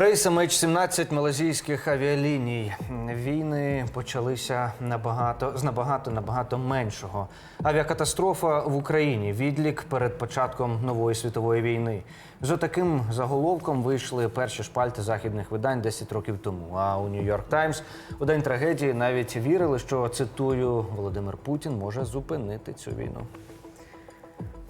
Рейс MH17 малазійських авіаліній. Війни почалися набагато з набагато набагато меншого. Авіакатастрофа в Україні. Відлік перед початком нової світової війни. За таким заголовком вийшли перші шпальти західних видань 10 років тому. А у Нью-Йорк Таймс у день трагедії навіть вірили, що цитую Володимир Путін може зупинити цю війну.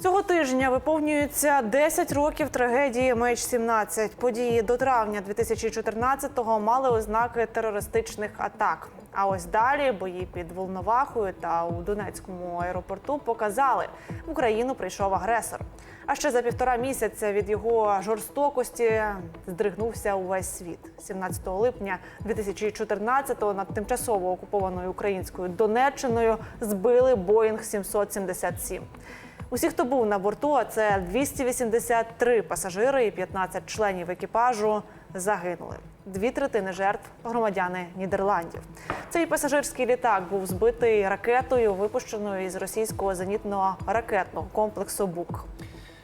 Цього тижня виповнюється 10 років трагедії MH17. Події до травня 2014-го мали ознаки терористичних атак. А ось далі бої під Волновахою та у Донецькому аеропорту показали, в Україну прийшов агресор. А ще за півтора місяця від його жорстокості здригнувся увесь світ. 17 липня 2014-го над тимчасово окупованою українською Донеччиною збили Боїнг 777. Усі, хто був на борту, а це 283 пасажири і 15 членів екіпажу, загинули. Дві третини жертв громадяни Нідерландів. Цей пасажирський літак був збитий ракетою, випущеною із російського зенітного ракетного комплексу БУК.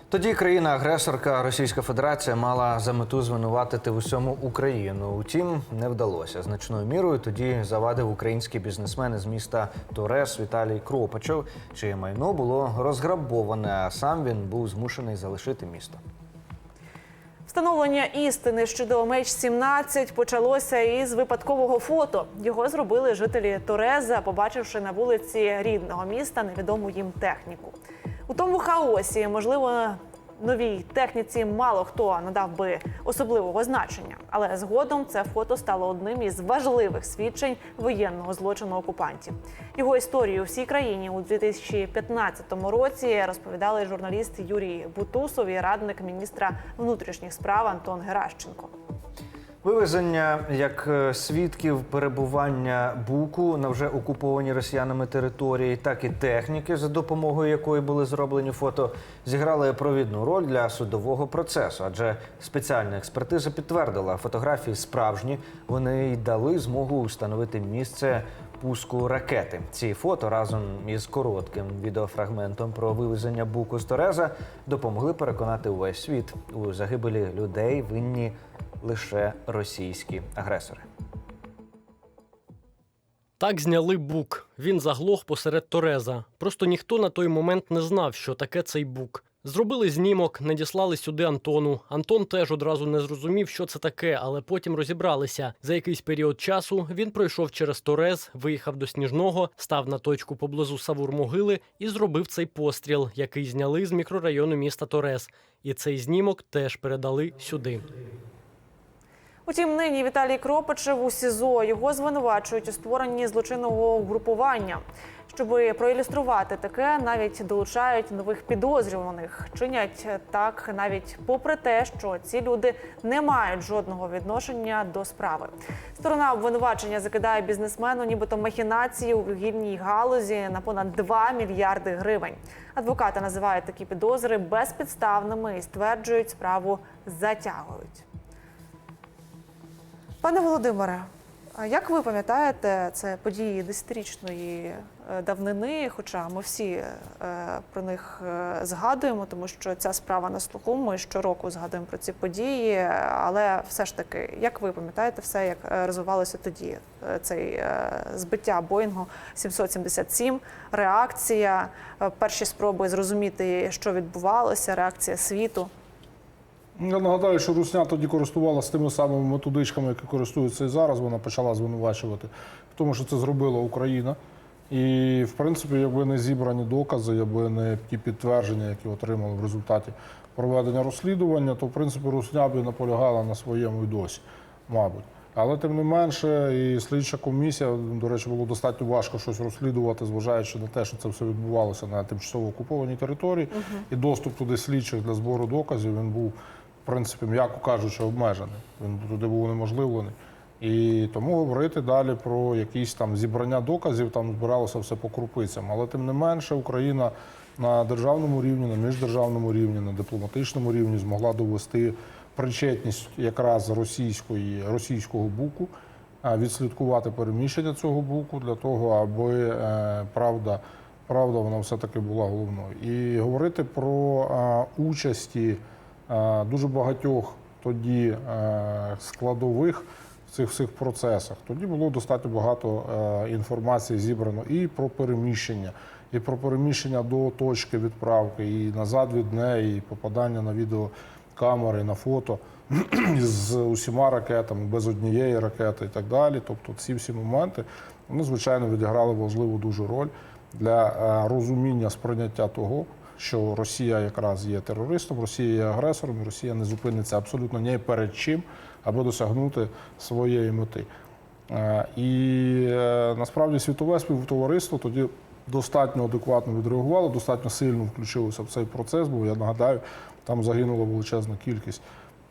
Тоді країна-агресорка Російська Федерація мала за мету звинуватити в усьому Україну. Утім, не вдалося. Значною мірою тоді завадив український бізнесмен із міста Торес Віталій Кропачов, чиє майно було розграбоване, а сам він був змушений залишити місто. Встановлення істини щодо MH17 почалося із випадкового фото. Його зробили жителі Тореза, побачивши на вулиці рідного міста невідому їм техніку. У тому хаосі, можливо, новій техніці мало хто надав би особливого значення, але згодом це фото стало одним із важливих свідчень воєнного злочину окупантів. Його історію всій країні у 2015 році розповідали журналіст Юрій Бутусов і радник міністра внутрішніх справ Антон Геращенко. Вивезення як е, свідків перебування буку на вже окупованій росіянами території, так і техніки, за допомогою якої були зроблені фото, зіграли провідну роль для судового процесу. Адже спеціальна експертиза підтвердила, фотографії справжні. Вони й дали змогу встановити місце пуску ракети. Ці фото разом із коротким відеофрагментом про вивезення буку з Тореза допомогли переконати увесь світ у загибелі людей винні лише російські агресори. Так зняли бук. Він заглох посеред Тореза. Просто ніхто на той момент не знав, що таке цей бук. Зробили знімок, надіслали сюди Антону. Антон теж одразу не зрозумів, що це таке, але потім розібралися. За якийсь період часу він пройшов через Торез, виїхав до Сніжного, став на точку поблизу Савур-могили і зробив цей постріл, який зняли з мікрорайону міста Торез. І цей знімок теж передали сюди. Утім, нині Віталій Кропачев у СІЗО його звинувачують у створенні злочинного угрупування. Щоб проілюструвати таке, навіть долучають нових підозрюваних. Чинять так навіть попри те, що ці люди не мають жодного відношення до справи. Сторона обвинувачення закидає бізнесмену, нібито махінації у вугільній галузі на понад 2 мільярди гривень. Адвокати називають такі підозри безпідставними і стверджують, справу затягують. Пане Володимире, а як ви пам'ятаєте, це події десятирічної е, давнини, хоча ми всі е, про них е, згадуємо, тому що ця справа на слуху. Ми щороку згадуємо про ці події. Але все ж таки, як ви пам'ятаєте все, як розвивалося тоді? Цей збиття Боїнгу 777, реакція, перші спроби зрозуміти, що відбувалося, реакція світу. Я нагадаю, що Русня тоді користувалася тими самими методичками, які користуються і зараз. Вона почала звинувачувати в тому, що це зробила Україна. І, в принципі, якби не зібрані докази, якби не ті підтвердження, які отримали в результаті проведення розслідування, то в принципі Русня би наполягала на своєму і досі, мабуть. Але тим не менше, і слідча комісія, до речі, було достатньо важко щось розслідувати, зважаючи на те, що це все відбувалося на тимчасово окупованій території, і доступ туди слідчих для збору доказів він був, принципі, м'яко кажучи, обмежений. Він туди був унеможливлений. І тому говорити далі про якісь там зібрання доказів, там збиралося все по крупицям. Але тим не менше, Україна на державному рівні, на міждержавному рівні, на дипломатичному рівні змогла довести причетність якраз російської російського буку, відслідкувати переміщення цього буку для того, аби е, правда, правда вона все-таки була головною. І говорити про е, участі дуже багатьох, тоді е, складових в цих всіх процесах. Тоді було достатньо багато е, інформації зібрано і про переміщення, і про переміщення до точки відправки, і назад від неї, і попадання на відеокамери, на фото з усіма ракетами, без однієї ракети і так далі. Тобто ці всі моменти вони, звичайно, відіграли важливу дуже роль для е, розуміння сприйняття того, що Росія якраз є терористом, Росія є агресором, Росія не зупиниться абсолютно ні перед чим, аби досягнути своєї мети. Е, І е, насправді світове співтовариство тоді достатньо адекватно відреагувало, достатньо сильно включилося в цей процес, бо я нагадаю, там загинула величезна кількість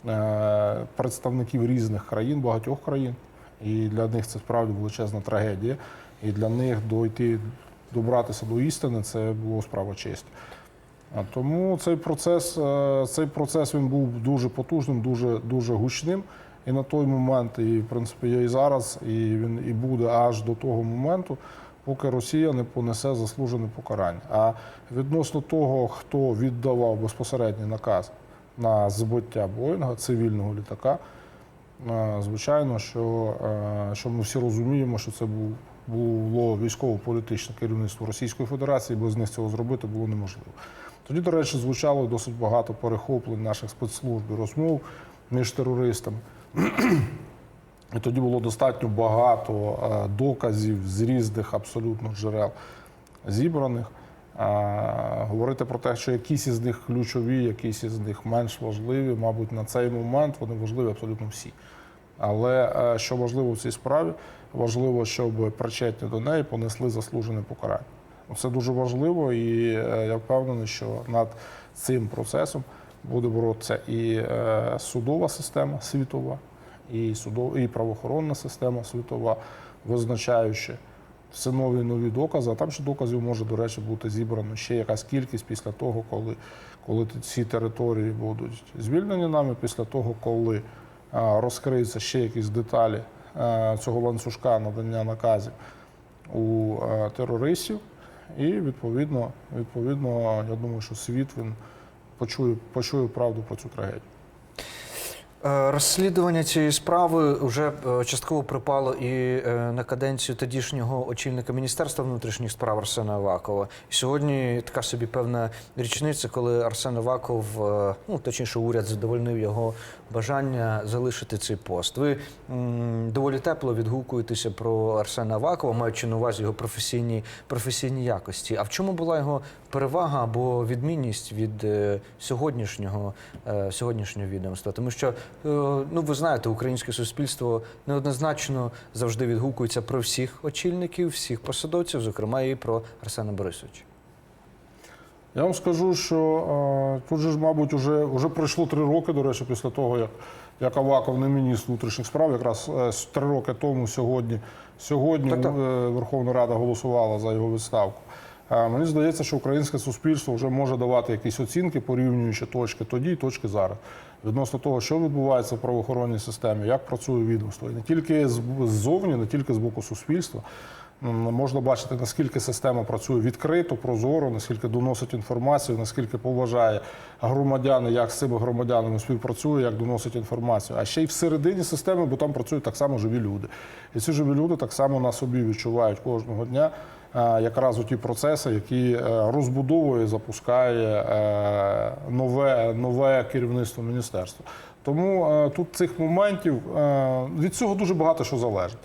е, представників різних країн, багатьох країн. І для них це справді величезна трагедія. І для них дойти, добратися до істини це було справа честі. Тому цей процес, е, цей процес він був дуже потужним, дуже, дуже гучним. І на той момент, і в принципі є і зараз, і він і буде аж до того моменту, поки Росія не понесе заслужене покарання. А відносно того, хто віддавав безпосередній наказ на збиття Боїнга, цивільного літака, е, звичайно, що, е, що ми всі розуміємо, що це був. Було військово-політичне керівництво Російської Федерації, без них цього зробити було неможливо. Тоді, до речі, звучало досить багато перехоплень наших спецслужб і розмов між терористами. І тоді було достатньо багато е, доказів з різних абсолютно джерел зібраних. Е, Говорити про те, що якісь із них ключові, якісь із них менш важливі, мабуть, на цей момент вони важливі абсолютно всі. Але е, що важливо в цій справі, важливо, щоб причетні до неї понесли заслужене покарання. Це дуже важливо, і е, я впевнений, що над цим процесом буде боротися і е, судова система світова, і судова, і правоохоронна система світова, визначаючи все нові нові докази. А там ще доказів може, до речі, бути зібрано ще якась кількість після того, коли, коли ці території будуть звільнені нами, після того, коли е, розкриються ще якісь деталі цього ланцюжка надання наказів у терористів. І відповідно, відповідно, я думаю, що світ він почує, почує правду про цю трагедію. Е, Розслідування цієї справи вже е, частково припало і е, на каденцію тодішнього очільника Міністерства внутрішніх справ Арсена Авакова. Сьогодні така собі певна річниця, коли Арсен Аваков, ну точніше, уряд задовольнив його бажання залишити цей пост. Ви доволі тепло відгукуєтеся про Арсена Авакова, маючи на увазі його професійні, професійні якості. А в чому була його перевага або відмінність від е, сьогоднішнього, е, сьогоднішнього відомства? Тому що, е, ну ви знаєте, українське суспільство неоднозначно завжди відгукується про всіх очільників, всіх посадовців, зокрема і про Арсена Борисовича. Я вам скажу, що тут же ж, мабуть, вже, вже пройшло три роки, до речі, після того, як, як Аваков не міністр внутрішніх справ, якраз три роки тому сьогодні, сьогодні е, Верховна Рада голосувала за його відставку. Мені здається, що українське суспільство вже може давати якісь оцінки, порівнюючи точки тоді і точки зараз. Відносно того, що відбувається в правоохоронній системі, як працює відомство. І не тільки ззовні, не тільки з боку суспільства. Можна бачити, наскільки система працює відкрито, прозоро, наскільки доносить інформацію, наскільки поважає громадяни, як з цими громадянами співпрацює, як доносить інформацію. А ще й всередині системи, бо там працюють так само живі люди. І ці живі люди так само на собі відчувають кожного дня якраз у ті процеси, які е, розбудовує, запускає е, нове, нове керівництво міністерства. Тому е, тут цих моментів е, від цього дуже багато що залежить.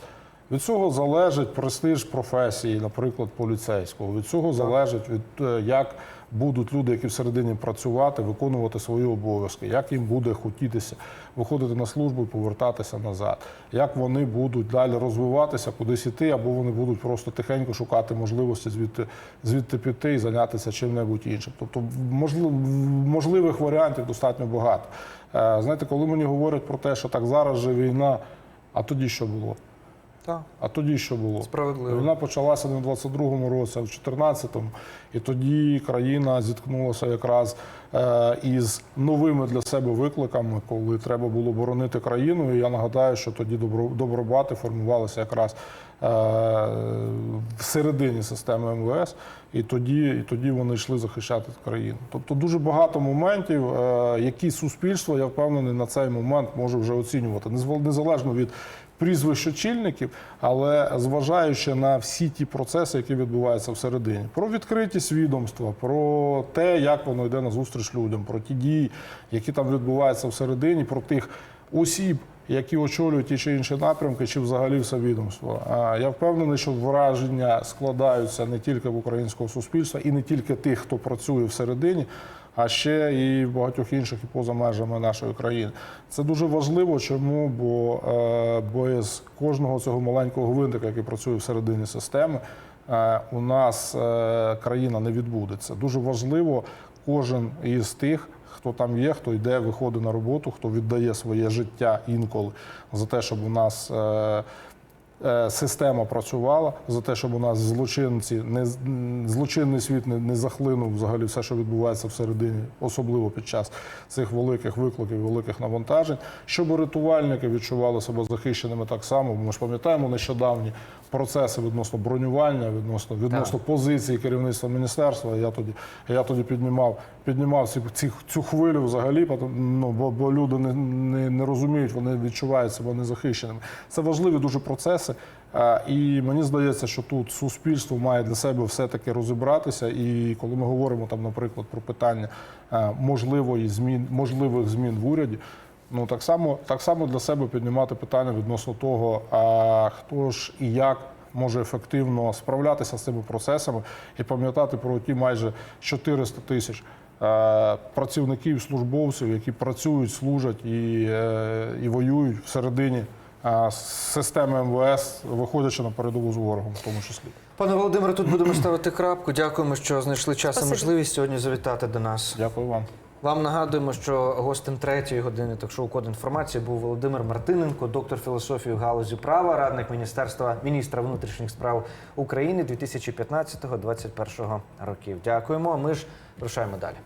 Від цього залежить престиж професії, наприклад, поліцейського. Від цього залежить від е, як будуть люди, які всередині працювати, виконувати свої обов'язки, як їм буде хотітися виходити на службу і повертатися назад, як вони будуть далі розвиватися, кудись іти, або вони будуть просто тихенько шукати можливості звідти звідти піти і зайнятися чим-небудь іншим. Тобто, можливих варіантів достатньо багато. Е, Знаєте, коли мені говорять про те, що так зараз же війна, а тоді що було? Так, А тоді що було? справедливо. Війна почалася не в 22-му році, а в 14-му. І тоді країна зіткнулася якраз із новими для себе викликами, коли треба було боронити країну. І я нагадаю, що тоді добро, добробати формувалися якраз е, всередині системи МВС, і тоді, і тоді вони йшли захищати країну. Тобто дуже багато моментів, е, які суспільство, я впевнений, на цей момент може вже оцінювати, незалежно від прізвищ очільників, але зважаючи на всі ті процеси, які відбуваються всередині, про відкритість відомства, про те, як воно йде на зустріч людям, про ті дії, які там відбуваються всередині, про тих осіб, які очолюють ті чи інші напрямки, чи взагалі все відомство. А я впевнений, що враження складаються не тільки в українського суспільства і не тільки тих, хто працює всередині. А ще і в багатьох інших і поза межами нашої країни. Це дуже важливо. Чому? Бо е, без кожного цього маленького гвинтика, який працює всередині системи, е, у нас е, країна не відбудеться. Дуже важливо кожен із тих, хто там є, хто йде, виходить на роботу, хто віддає своє життя інколи за те, щоб у нас. Е, Система працювала за те, щоб у нас злочинці не злочинний світ не, не захлинув взагалі все, що відбувається всередині, особливо під час цих великих викликів, великих навантажень, щоб рятувальники відчували себе захищеними так само. Ми ж пам'ятаємо нещодавні процеси відносно бронювання, відносно відносно позиції керівництва міністерства. Я тоді я тоді піднімав піднімав ці, ці, цю хвилю взагалі, ну, бо, бо люди не, не, не розуміють, вони відчувають себе незахищеними. Це важливі дуже процеси. А, І мені здається, що тут суспільство має для себе все-таки розібратися. І коли ми говоримо там, наприклад, про питання е, можливої змін, можливих змін в уряді. Ну так само, так само для себе піднімати питання відносно того, а хто ж і як може ефективно справлятися з цими процесами і пам'ятати про ті майже 400 тисяч е, працівників, службовців, які працюють, служать і, е, і воюють всередині е, системи МВС, виходячи на передову з ворогом, в тому числі. Пане Володимире, тут будемо ставити крапку. Дякуємо, що знайшли час і можливість сьогодні завітати до нас. Дякую вам. Вам нагадуємо, що гостем третьої години ток-шоу Код інформації був Володимир Мартиненко, доктор філософії в галузі права, радник міністерства міністра внутрішніх справ України 2015-2021 років. Дякуємо. Ми ж рушаємо далі.